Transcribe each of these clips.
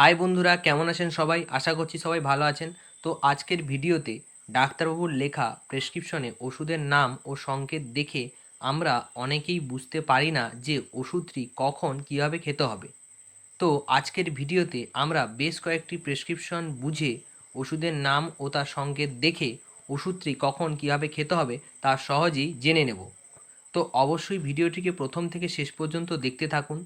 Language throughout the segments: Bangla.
হাই বন্ধুরা, কেমন আছেন সবাই? আশা করছি সবাই ভালো আছেন। তো আজকের ভিডিওতে ডাক্তারবাবুর লেখা, প্রেসক্রিপশনে ওষুধের নাম ও সংকেত দেখে আমরা অনেকেই বুঝতে পারি না যে ওষুধটি কখন কীভাবে খেতে হবে। তো আজকের ভিডিওতে আমরা বেশ কয়েকটি প্রেসক্রিপশন বুঝে ওষুধের নাম ও তার সংকেত দেখে ওষুধটি কখন কীভাবে খেতে হবে তা সহজেই জেনে নেব। তো অবশ্যই ভিডিওটিকে প্রথম থেকে শেষ পর্যন্ত দেখতে থাকুন।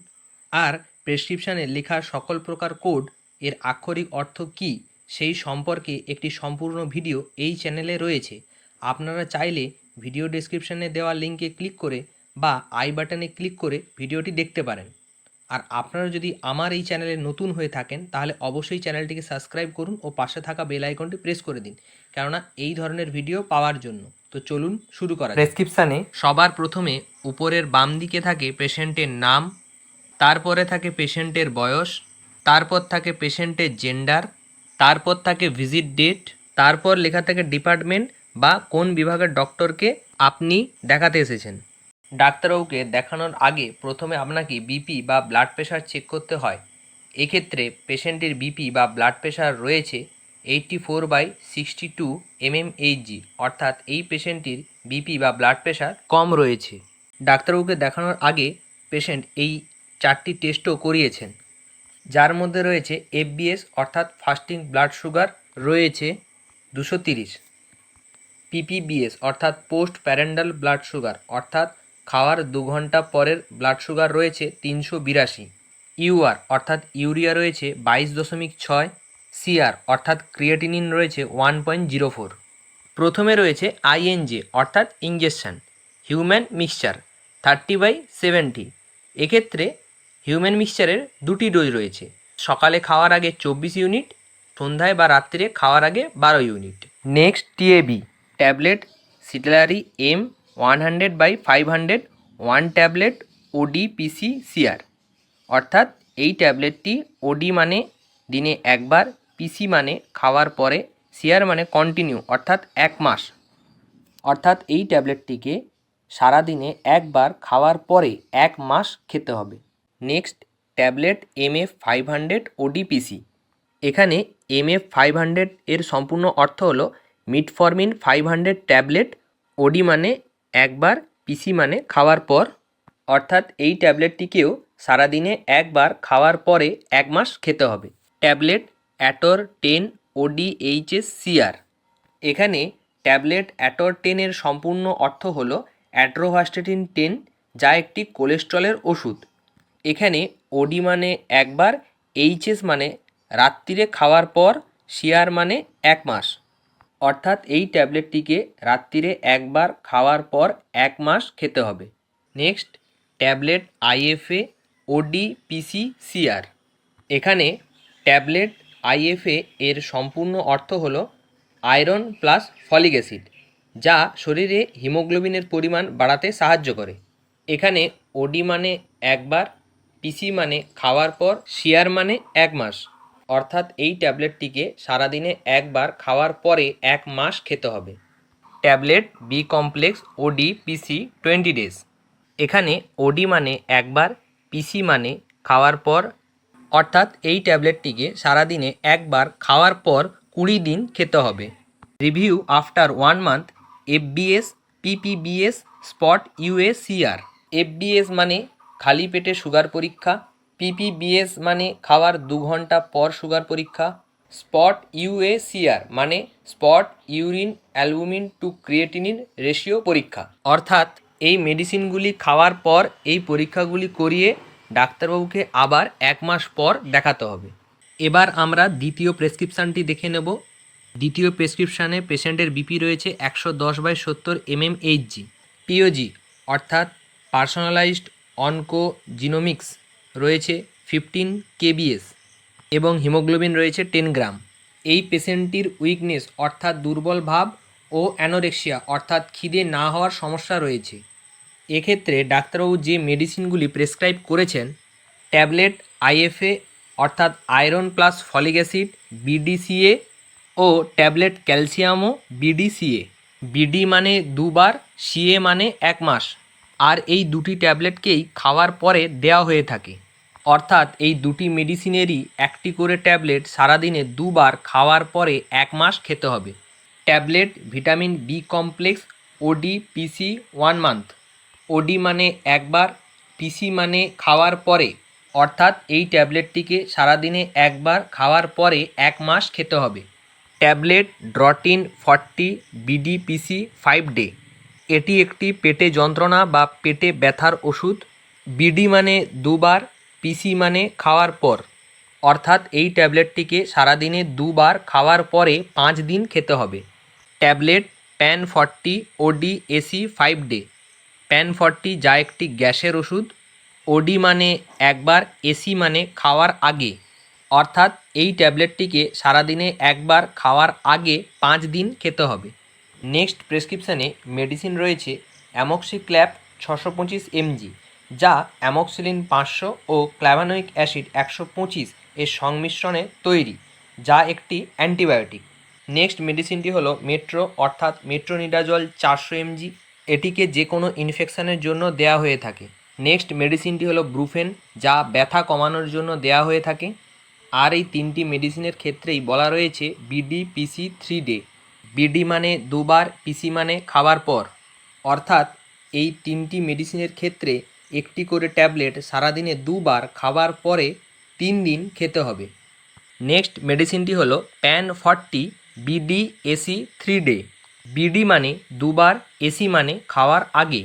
আর প্রেসক্রিপশানে লেখা সকল প্রকার কোড এর আক্ষরিক অর্থ কী সেই সম্পর্কে একটি সম্পূর্ণ ভিডিও এই চ্যানেলে রয়েছে। আপনারা চাইলে ভিডিও ডেসক্রিপশানে দেওয়া লিঙ্কে ক্লিক করে বা আই বাটনে ক্লিক করে ভিডিওটি দেখতে পারেন। আর আপনারা যদি আমার এই চ্যানেলে নতুন হয়ে থাকেন তাহলে অবশ্যই চ্যানেলটিকে সাবস্ক্রাইব করুন ও পাশে থাকা বেল আইকনটি প্রেস করে দিন কেননা এই ধরনের ভিডিও পাওয়ার জন্য। তো চলুন শুরু করা প্রেসক্রিপশানে সবার প্রথমে উপরের বাম দিকে থাকে পেশেন্টের নাম তারপরে থাকে পেশেন্টের বয়স, তারপর থাকে পেশেন্টের জেন্ডার তারপর থাকে ভিজিট ডেট তারপর লেখা থাকে ডিপার্টমেন্ট বা কোন বিভাগের ডক্টরকে আপনি দেখাতে এসেছেন। ডাক্তারবাবুকে দেখানোর আগে প্রথমে আপনাকে বিপি বা ব্লাড প্রেশার চেক করতে হয়। এক্ষেত্রে পেশেন্টের বিপি বা ব্লাড প্রেশার রয়েছে eighty four by sixty two mmHg অর্থাৎ এই পেশেন্টটির বিপি বা ব্লাড প্রেশার কম রয়েছে। ডাক্তারবাবুকে দেখানোর আগে পেশেন্ট এই চারটি টেস্টও করিয়েছেন। যার মধ্যে রয়েছে এফবিএস অর্থাৎ ফাস্টিং ব্লাড সুগার রয়েছে দুশো তিরিশ। পিপিবিএস অর্থাৎ পোস্ট প্যারেন্ডাল ব্লাড সুগার অর্থাৎ খাওয়ার দু ঘণ্টা পরের ব্লাড সুগার রয়েছে তিনশো বিরাশি। ইউআর অর্থাৎ ইউরিয়া রয়েছে বাইশ দশমিক ছয়। সিআর অর্থাৎ ক্রিয়েটিনিন রয়েছে ওয়ান পয়েন্ট জিরো ফোর। প্রথমে রয়েছে আইএনজে অর্থাৎ injection human mixture thirty by seventy এক্ষেত্রে হিউম্যান মিক্সচারের দুটি ডোজ রয়েছে। সকালে খাওয়ার আগে চব্বিশ ইউনিট, সন্ধ্যায় বা রাত্রে খাওয়ার আগে বারো unit. Next TAB tablet, সিটেলারি, M, one hundred by five hundred, one tablet, OD, PC, CR. অর্থাৎ এই ট্যাবলেটটি ওডি মানে দিনে একবার, পিসি মানে খাওয়ার পরে, সিআর মানে কন্টিনিউ, অর্থাৎ এক মাস। অর্থাৎ এই ট্যাবলেটটিকে সারাদিনে একবার খাওয়ার পরে এক মাস খেতে হবে। Next tablet M F five hundred OD PC. এখানে এম এফ ফাইভ হান্ড্রেড এর সম্পূর্ণ অর্থ হলো মিটফরমিন ফাইভ হান্ড্রেড ট্যাবলেট, ওডি মানে একবার, পিসি মানে খাওয়ার পর। অর্থাৎ এই ট্যাবলেটটিকেও সারাদিনে একবার খাওয়ার পরে এক মাস খেতে হবে। Tablet Ator ten OD HS CR এখানে ট্যাবলেট অ্যাটর টেনের সম্পূর্ণ অর্থ হল অ্যাট্রোভাস্টেটিন টেন, যা একটি কোলেস্ট্রলের ওষুধ। এখানে ওডি মানে একবার এইচএস মানে রাত্রিরে খাওয়ার পর শিয়ার মানে এক মাস। অর্থাৎ এই ট্যাবলেটটিকে রাত্রিরে একবার খাওয়ার পর এক মাস খেতে হবে। Next, tablet IFA OD PC CR এখানে ট্যাবলেট আইএফএ এর সম্পূর্ণ অর্থ হলো আয়রন প্লাস ফলিক অ্যাসিড, যা শরীরে হিমোগ্লোবিনের পরিমাণ বাড়াতে সাহায্য করে। এখানে ওডি মানে একবার পিসি মানে খাওয়ার পর শিয়ার মানে এক মাস। অর্থাৎ এই ট্যাবলেটটিকে সারাদিনে একবার খাওয়ার পরে এক মাস খেতে হবে। ট্যাবলেট বি কমপ্লেক্স ওডি পিসি টোয়েন্টি ডেজ এখানে ওডি মানে একবার পিসি মানে খাওয়ার পর। অর্থাৎ এই ট্যাবলেটটিকে সারাদিনে একবার খাওয়ার পর কুড়ি দিন খেতে হবে। Review after one month FBS PPBS spot UACR FBS মানে খালি পেটে সুগার পরীক্ষা পিপিবিএস মানে খাওয়ার দু ঘণ্টা পর সুগার পরীক্ষা, স্পট ইউএসিআর মানে spot urine, albumin to creatinine ratio পরীক্ষা। অর্থাৎ এই মেডিসিনগুলি খাওয়ার পর এই পরীক্ষাগুলি করিয়ে ডাক্তারবাবুকে আবার এক মাস পর দেখাতে হবে। এবার আমরা দ্বিতীয় প্রেসক্রিপশানটি দেখে নেব। দ্বিতীয় প্রেসক্রিপশানে পেশেন্টের বিপি রয়েছে একশো দশ বাই সত্তর এমএমএইচজি, পিওজি, অর্থাৎ পার্সোনালাইজড অনকো জিনোমিক্স রয়েছে ফিফটিন কেবিএস এবং হিমোগ্লোবিন রয়েছে টেন গ্রাম। এই পেশেন্টটির উইকনেস অর্থাৎ দুর্বল ভাব ও অ্যানোরেক্সিয়া অর্থাৎ খিদে না হওয়ার সমস্যা রয়েছে। এক্ষেত্রে ডাক্তারবাবু যে মেডিসিনগুলি প্রেসক্রাইব করেছেন, ট্যাবলেট, আইএফএ অর্থাৎ iron plus folic acid, BDCA ও ট্যাবলেট ক্যালসিয়ামও বিডিসিএ। বিডি মানে দুবার, সিএ মানে এক মাস। আর এই দুটি ট্যাবলেটকেই খাওয়ার পরে দেওয়া হয়ে থাকে। অর্থাৎ এই দুটি মেডিসিনেরই একটি করে ট্যাবলেট সারাদিনে দুবার খাওয়ার পরে এক মাস খেতে হবে। ট্যাবলেট ভিটামিন বি কমপ্লেক্স ওডি পিসি ওয়ান মান্থ ওডি মানে একবার পিসি মানে খাওয়ার পরে। অর্থাৎ এই ট্যাবলেটটিকে সারাদিনে একবার খাওয়ার পরে এক মাস খেতে হবে। Tablet Drotin forty BDPC five day এটি একটি পেটে যন্ত্রণা বা পেটে ব্যথার ওষুধ। বিডি মানে দুবার, পিসি মানে খাওয়ার পর। অর্থাৎ এই ট্যাবলেটটিকে সারাদিনে দুবার খাওয়ার পরে পাঁচ দিন খেতে হবে। Tablet Pan forty, OD, AC, five day. Pan forty যা একটি গ্যাসের ওষুধ। ওডি মানে একবার, এসি মানে খাওয়ার আগে। অর্থাৎ এই ট্যাবলেটটিকে সারাদিনে একবার খাওয়ার আগে পাঁচ দিন খেতে হবে। নেক্সট প্রেসক্রিপশানে মেডিসিন রয়েছে অ্যামক্সিক্ল্যাপ ছশো পঁচিশ এমজি যা অ্যামক্সিলিন পাঁচশো ও ক্ল্যাভানোইক অ্যাসিড একশো পঁচিশ এর সংমিশ্রণে তৈরি, যা একটি অ্যান্টিবায়োটিক নেক্সট মেডিসিনটি হলো মেট্রো অর্থাৎ মেট্রোনিডাজল চারশো এমজি এটিকে যে কোনো ইনফেকশনের জন্য দেয়া হয়ে থাকে। নেক্সট মেডিসিনটি হলো ব্রুফেন যা ব্যথা কমানোর জন্য দেয়া হয়ে থাকে। আর এই তিনটি মেডিসিনের ক্ষেত্রেই বলা রয়েছে BD PC three day BD মানে দুবার, পিসি মানে খাবার পর। অর্থাৎ এই তিনটি মেডিসিনের ক্ষেত্রে একটি করে ট্যাবলেট সারাদিনে দুবার খাবার পরে তিন দিন খেতে হবে। নেক্সট মেডিসিনটি হলো Pan forty BD AC three day. BD মানে দুবার, এসি মানে খাওয়ার আগে।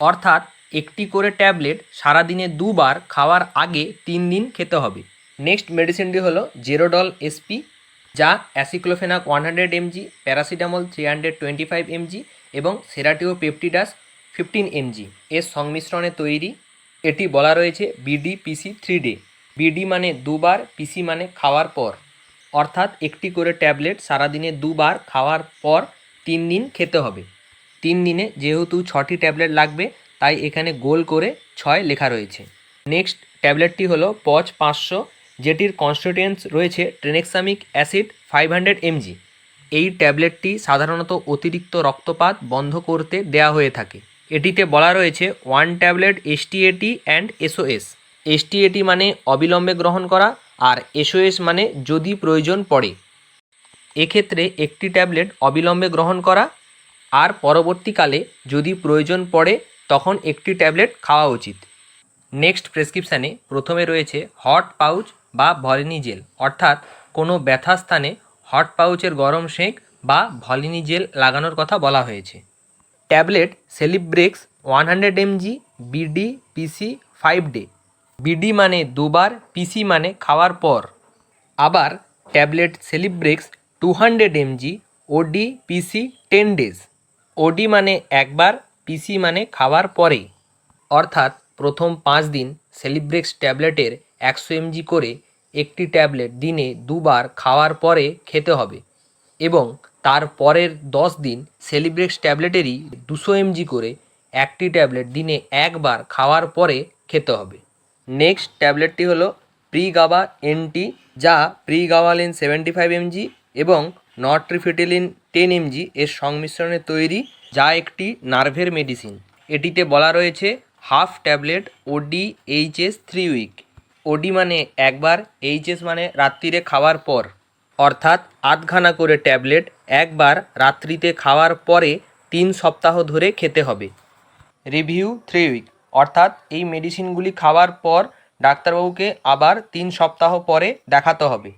অর্থাৎ একটি করে ট্যাবলেট সারাদিনে দুবার খাওয়ার আগে তিন দিন খেতে হবে। নেক্সট মেডিসিনটি হলো জেরোডল এসপি যা aceclofenac one hundred mg, paracetamol three hundred twenty five mg এবং সেরাটিও পেপটিডাস ফিফটিন এমজি। এর সংমিশ্রণে তৈরি এটি বলা রয়েছে BD PC three day. BD মানে দুবার পিসি মানে খাওয়ার পর। অর্থাৎ একটি করে ট্যাবলেট সারাদিনে দুবার খাওয়ার পর তিন দিন খেতে হবে। তিন দিনে যেহেতু ছটি ট্যাবলেট লাগবে, তাই এখানে গোল করে ছয় লেখা রয়েছে। নেক্সট ট্যাবলেটটি হলো পচ পাঁচশো যেটির কনস্টিটিউয়েন্টস রয়েছে tranexamic acid five hundred mg এই ট্যাবলেটটি সাধারণত অতিরিক্ত রক্তপাত বন্ধ করতে দেয়া হয়ে থাকে। এটিতে বলা রয়েছে one tablet STAT and SOS STAT মানে অবিলম্বে গ্রহণ করা আর এসওএস মানে যদি প্রয়োজন পড়ে। এক্ষেত্রে একটি ট্যাবলেট অবিলম্বে গ্রহণ করা আর পরবর্তীকালে যদি প্রয়োজন পড়ে তখন একটি ট্যাবলেট খাওয়া উচিত। নেক্সট প্রেসক্রিপশানে প্রথমে রয়েছে হট পাউচ বা ভলিনি জেল, অর্থাৎ কোনো ব্যথা স্থানে হট পাউচের গরম সেঁক বা ভলিনি জেল লাগানোর কথা বলা হয়েছে। Tablet Celebrex one hundred mg, BD, PC five day. BD মানে দুবার, পিসি মানে খাওয়ার পর। আবার tablet Celebrex two hundred mg, OD, PC ten days. ওডি মানে একবার, পিসি মানে খাওয়ার পরে অর্থাৎ প্রথম পাঁচ দিন সেলিব্রেক্স ট্যাবলেটের একশো এমজি করে একটি ট্যাবলেট দিনে দুবার খাওয়ার পরে খেতে হবে এবং তার পরের দশ দিন সেলিব্রেক্স ট্যাবলেটেরই দুশো এমজি করে একটি ট্যাবলেট দিনে একবার খাওয়ার পরে খেতে হবে। নেক্সট ট্যাবলেটটি হলো প্রিগাবা এনটি যা প্রিগাওয়ালিন সেভেন্টি ফাইভ এমজি এবং নট্রিফিটিলিন টেন এমজি এর সংমিশ্রণে তৈরি, যা একটি নার্ভের মেডিসিন। এটিতে বলা রয়েছে, half tablet OD HS three week. OD মানে একবার, এইচএস মানে রাত্রিরে খাওয়ার পর। অর্থাৎ আধখানা করে ট্যাবলেট একবার রাত্রিতে খাওয়ার পরে তিন সপ্তাহ ধরে খেতে হবে। Review three week. অর্থাৎ এই মেডিসিনগুলি খাওয়ার পর ডাক্তারবাবুকে আবার তিন সপ্তাহ পরে দেখাতে হবে।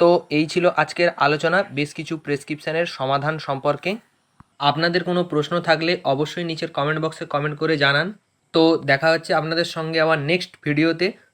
তো এই ছিল আজকের আলোচনা। বেশ কিছু প্রেসক্রিপশানের সমাধান সম্পর্কে। আপনাদের কোনো প্রশ্ন থাকলে অবশ্যই নিচের কমেন্ট বক্সে কমেন্ট করে জানান। তো দেখা হচ্ছে আপনাদের সঙ্গে আবার নেক্সট ভিডিওতে।